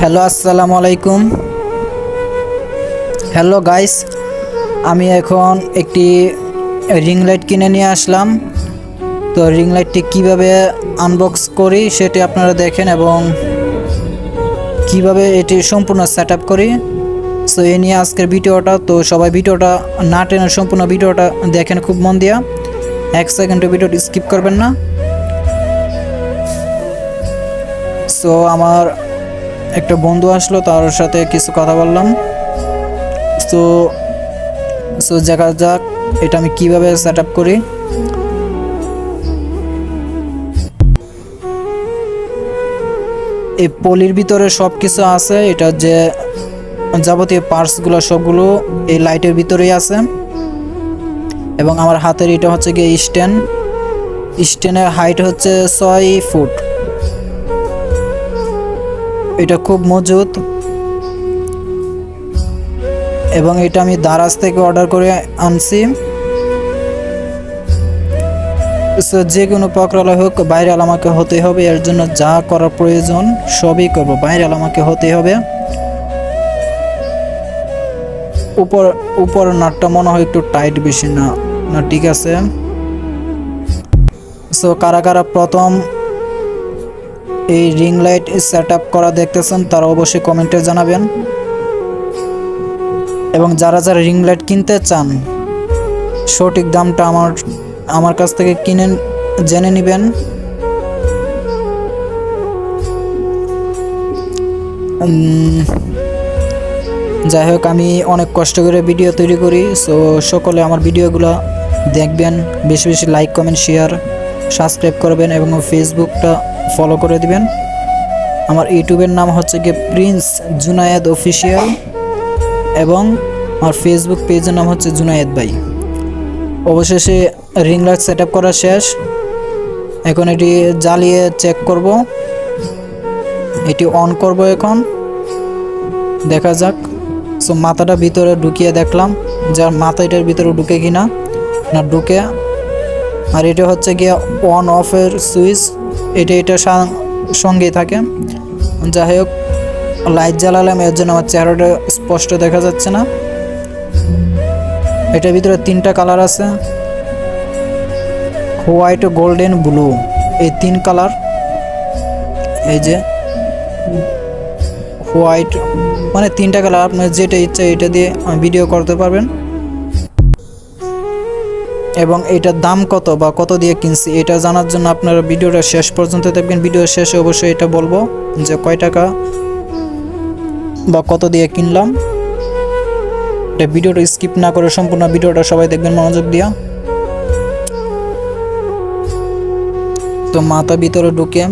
Hello আসসালামু আলাইকুম। Hello guys আমি এখন একটি রিং লাইট কিনে নিয়ে আসলাম। তো রিং লাইটটি কীভাবে আনবক্স করি সেটি আপনারা দেখেন এবং কীভাবে এটি সম্পূর্ণ সেট করি। সো এই নিয়ে আজকের ভিডিওটা, তো সবাই ভিডিওটা না টেনে সম্পূর্ণ ভিডিওটা দেখেন, খুব মন দিয়া। এক সেকেন্ডে ভিডিওটি স্কিপ করবেন না। সো আমার একটা বন্ধু আসলো, তার সাথে কিছু কথা বললাম। তো সো দেখা যাক এটা আমি কীভাবে সেট আপ করি। এই পলির ভিতরে সব কিছু আছে, এটা যে যাবতীয় পার্টসগুলো সবগুলো এই লাইটের ভিতরেই আছে। এবং আমার হাতের এটা হচ্ছে গিয়ে স্ট্যান্ড স্ট্যান্ডের হাইট হচ্ছে ছয় ফুট। এটা খুব মজুত এবং এটা আমি দারাজ থেকে অর্ডার করে আনছি। সো যে কোনো প্রকারালয় হোক বাইরেল আমাকে হতে হবে। এর জন্য যা করার প্রয়োজন, সবই করব। বাইরেল আমাকে হতে হবে। উপর উপর নাটটা মনে হয় একটু টাইট বেশি না না ঠিক আছে। সো কারা কারা প্রথম এই রিং লাইট সেট আপ করা দেখতেছেন, তারা অবশ্যই কমেন্টে জানাবেন। এবং যারা যারা রিং লাইট কিনতে চান, সঠিক দামটা আমার আমার কাছ থেকে কিনে জেনে নেবেন। যাই হোক, আমি অনেক কষ্ট করে ভিডিও তৈরি করি সো সকলে আমার ভিডিওগুলো দেখবেন, বেশি বেশি লাইক কমেন্ট শেয়ার সাবস্ক্রাইব করবেন এবং ফেসবুকটা ফলো করে দিবেন। আমার ইউটিউবের নাম হচ্ছে গিয়ে প্রিন্স জুনায়েদ অফিসিয়াল এবং আমার ফেসবুক পেজের নাম হচ্ছে জুনায়েদ ভাই। অবশেষে রিং লাইট সেট আপ করা শেষ। এখন এটি জ্বালিয়ে চেক করব। এটি অন করব এখন। দেখা যাক। সো মাথাটা ভিতরে ঢুকিয়ে দেখলাম যার মাথা এটার ভিতরে ঢুকে কিনা না ঢুকে। আর এটা হচ্ছে গিয়ে অন অফের সুইচ এটা এটা সঙ্গেই থাকে। যাই হোক, লাইট জ্বালালাম, এর জন্য আমার চেহারাটা স্পষ্ট দেখা যাচ্ছে না। এটার ভিতরে তিনটা কালার আছে। হোয়াইট, গোল্ডেন, ব্লু, এই তিন কালার। এই যে, হোয়াইট মানে তিনটা কালার, আপনার যেটা ইচ্ছা এটা দিয়ে ভিডিও করতে পারবেন। এবং এটার দাম কত বা কত দিয়ে কিনছি এটা জানার জন্য আপনারা ভিডিওটা শেষ পর্যন্ত দেখবেন। ভিডিওর শেষে অবশ্যই এটা বলব যে কয় টাকা বা কত দিয়ে কিনলাম। এটা ভিডিওটা স্কিপ না করে সম্পূর্ণ ভিডিওটা সবাই দেখবেন মনোযোগ দিয়া। তো মাথা ভিতরে ঢুকে